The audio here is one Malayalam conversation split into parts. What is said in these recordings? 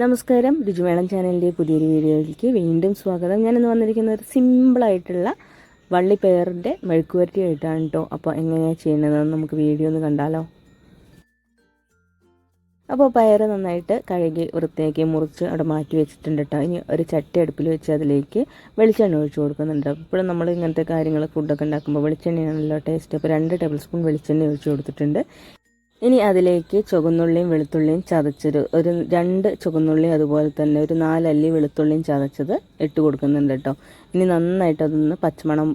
നമസ്കാരം. രുചിമേളം ചാനലിന്റെ പുതിയൊരു വീഡിയോയിലേക്ക് വീണ്ടും സ്വാഗതം. ഞാനിന്ന് വന്നിരിക്കുന്ന ഒരു സിമ്പിളായിട്ടുള്ള വള്ളിപ്പയറിന്റെ മെഴുക്കുവരട്ടി ആയിട്ടാണ് കേട്ടോ അപ്പോൾ എങ്ങനെയാണ് ചെയ്യുന്നതെന്ന് നമുക്ക് വീഡിയോ ഒന്ന് കണ്ടാലോ? അപ്പോൾ പയർ നന്നായിട്ട് കഴുകി വൃത്തിയാക്കി മുറിച്ച് അവിടെ മാറ്റി വെച്ചിട്ടുണ്ട് കേട്ടോ ഇനി ഒരു ചട്ടി അടുപ്പിൽ വെച്ച് അതിലേക്ക് വെളിച്ചെണ്ണ ഒഴിച്ച് കൊടുക്കുന്നുണ്ട് ഇപ്പോഴും നമ്മൾ ഇങ്ങനത്തെ കാര്യങ്ങൾ ഫുഡൊക്കെ ഉണ്ടാക്കുമ്പോൾ വെളിച്ചെണ്ണയാണല്ലോ ടേസ്റ്റ് അപ്പോൾ രണ്ട് ടേബിൾ സ്പൂൺ വെളിച്ചെണ്ണ ഒഴിച്ച് കൊടുത്തിട്ടുണ്ട്. ഇനി അതിലേക്ക് ചുവന്നുള്ളിയും വെളുത്തുള്ളിയും ചതച്ചൊരു ഒരു രണ്ട് ചുവന്നുള്ളി അതുപോലെ തന്നെ ഒരു നാലല്ലി വെളുത്തുള്ളിയും ചതച്ചത് ഇട്ട് കൊടുക്കുന്നുണ്ട് കേട്ടോ. ഇനി നന്നായിട്ട് അതൊന്ന് പച്ചമണം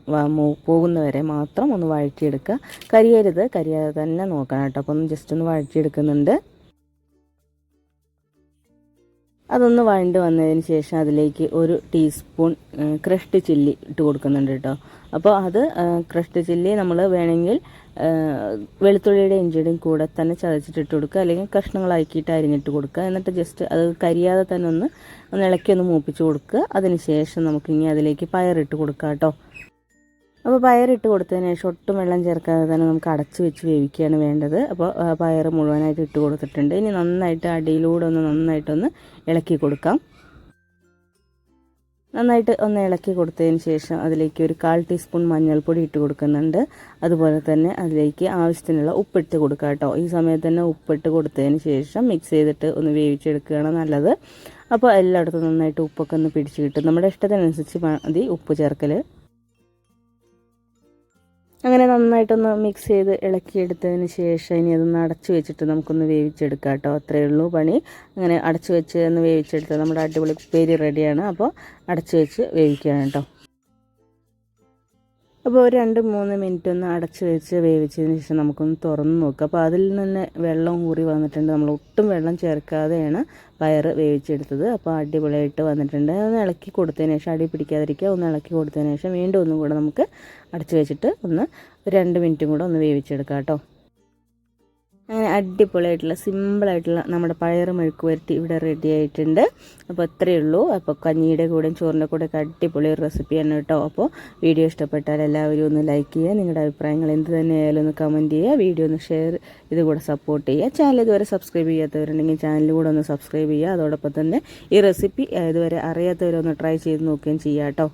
പോകുന്ന വരെ മാത്രം ഒന്ന് വഴറ്റിയെടുക്കുക. കരിയരുത് കരിയാതെ തന്നെ നോക്കണം കേട്ടോ. അപ്പോൾ ഒന്ന് ജസ്റ്റ് ഒന്ന് വഴറ്റിയെടുക്കുന്നുണ്ട്. അതൊന്ന് വഴണ്ട് വന്നതിന് ശേഷം അതിലേക്ക് ഒരു ടീസ്പൂൺ ക്രഷ്ഡ് ചില്ലി ഇട്ട് കൊടുക്കുന്നുണ്ട് കേട്ടോ. അപ്പോൾ അത് ക്രഷ്ഡ് ചില്ലി നമ്മൾ വേണമെങ്കിൽ വെളുത്തുള്ളിയുടെ ഇഞ്ചിയുടെയും കൂടെ തന്നെ ചതച്ചിട്ടിട്ട് കൊടുക്കുക. അല്ലെങ്കിൽ കഷ്ണങ്ങളാക്കിയിട്ട് അരിഞ്ഞിട്ട് കൊടുക്കുക. എന്നിട്ട് ജസ്റ്റ് അത് കരിയാതെ തന്നെ ഒന്ന് ഒന്ന് ഇളക്കി ഒന്ന് മൂപ്പിച്ച് കൊടുക്കുക. അതിന് ശേഷം നമുക്കിനി അതിലേക്ക് പയറിട്ട് കൊടുക്കാം കേട്ടോ. അപ്പോൾ പയറിട്ട് കൊടുത്തതിന് ശേഷം ഒട്ടും വെള്ളം ചേർക്കാതെ തന്നെ നമുക്ക് അടച്ച് വെച്ച് വേവിക്കുകയാണ് വേണ്ടത്. അപ്പോൾ പയർ മുഴുവനായിട്ട് ഇട്ട് കൊടുത്തിട്ടുണ്ട്. ഇനി നന്നായിട്ട് അടിയിലൂടെ ഒന്ന് നന്നായിട്ടൊന്ന് ഇളക്കി കൊടുക്കാം. നന്നായിട്ട് ഒന്ന് ഇളക്കി കൊടുത്തതിന് ശേഷം അതിലേക്ക് ഒരു കാൽ ടീസ്പൂൺ മഞ്ഞൾപ്പൊടി ഇട്ട് കൊടുക്കുന്നുണ്ട്. അതുപോലെ തന്നെ അതിലേക്ക് ആവശ്യത്തിനുള്ള ഉപ്പിട്ട് കൊടുക്കുക കേട്ടോ. ഈ സമയത്ത് തന്നെ ഉപ്പിട്ട് കൊടുത്തതിന് ശേഷം മിക്സ് ചെയ്തിട്ട് ഒന്ന് വേവിച്ചെടുക്കുകയാണ് നല്ലത്. അപ്പോൾ എല്ലായിടത്തും നന്നായിട്ട് ഉപ്പൊക്കെ ഒന്ന് പിടിച്ച് കിട്ടും. നമ്മുടെ ഇഷ്ടത്തിനനുസരിച്ച് മതി ഉപ്പ് ചേർക്കൽ അങ്ങനെ നന്നായിട്ടൊന്ന് മിക്സ് ചെയ്ത് ഇളക്കിയെടുത്തതിന് ശേഷം ഇനി അതൊന്ന് അടച്ചു വെച്ചിട്ട് നമുക്കൊന്ന് വേവിച്ചെടുക്കാം കേട്ടോ. അത്രയേ ഉള്ളൂ പണി. അങ്ങനെ അടച്ചു വെച്ച് ഒന്ന് വേവിച്ചെടുത്താൽ നമ്മുടെ അടിപൊളി ഉപ്പേരി റെഡിയാണ്. അപ്പോൾ അടച്ചു വെച്ച് വേവിക്കുകയാണ് കേട്ടോ. അപ്പോൾ ഒരു രണ്ട് മൂന്ന് മിനിറ്റ് ഒന്ന് അടച്ച് വെച്ച് വേവിച്ചതിന് ശേഷം നമുക്കൊന്ന് തുറന്ന് നോക്കാം. അപ്പോൾ അതിൽ നിന്ന് വെള്ളം ഊറി വന്നിട്ടുണ്ട്. നമ്മൾ ഒട്ടും വെള്ളം ചേർക്കാതെയാണ് പയർ വേവിച്ചെടുത്തത്. അപ്പോൾ അടിപൊളിയായിട്ട് വന്നിട്ടുണ്ട്. ഒന്ന് ഇളക്കി കൊടുത്തതിന് ശേഷം അടി പിടിക്കാതിരിക്കുക ഒന്ന് ഇളക്കി കൊടുത്തതിന് ശേഷം വീണ്ടും ഒന്നും കൂടെ നമുക്ക് അടച്ച് വെച്ചിട്ട് ഒന്ന് രണ്ട് മിനിറ്റും കൂടെ ഒന്ന് വേവിച്ചെടുക്കാം കേട്ടോ. അങ്ങനെ അടിപൊളിയായിട്ടുള്ള സിമ്പിളായിട്ടുള്ള നമ്മുടെ പയർ മെഴുക്ക് വരട്ടി ഇവിടെ റെഡി ആയിട്ടുണ്ട്. അപ്പോൾ അത്രയേ ഉള്ളൂ. അപ്പോൾ കഞ്ഞിയുടെ കൂടെയും ചോറിന്റെ കൂടെ ഒക്കെ അടിപൊളി റെസിപ്പിയാണ് കേട്ടോ. അപ്പോൾ വീഡിയോ ഇഷ്ടപ്പെട്ടാൽ എല്ലാവരും ഒന്ന് ലൈക്ക് ചെയ്യുക. നിങ്ങളുടെ അഭിപ്രായങ്ങൾ എന്ത് തന്നെയായാലും ഒന്ന് കമന്റ് ചെയ്യുക. വീഡിയോ ഒന്ന് ഷെയർ ഇത് കൂടെ സപ്പോർട്ട് ചെയ്യുക. ചാനൽ ഇതുവരെ സബ്സ്ക്രൈബ് ചെയ്യാത്തവരുണ്ടെങ്കിൽ ചാനൽ കൂടെ ഒന്ന് സബ്സ്ക്രൈബ് ചെയ്യുക. അതോടൊപ്പം തന്നെ ഈ റെസിപ്പി ഇതുവരെ അറിയാത്തവരൊന്ന് ട്രൈ ചെയ്ത് നോക്കുകയും ചെയ്യാം കേട്ടോ.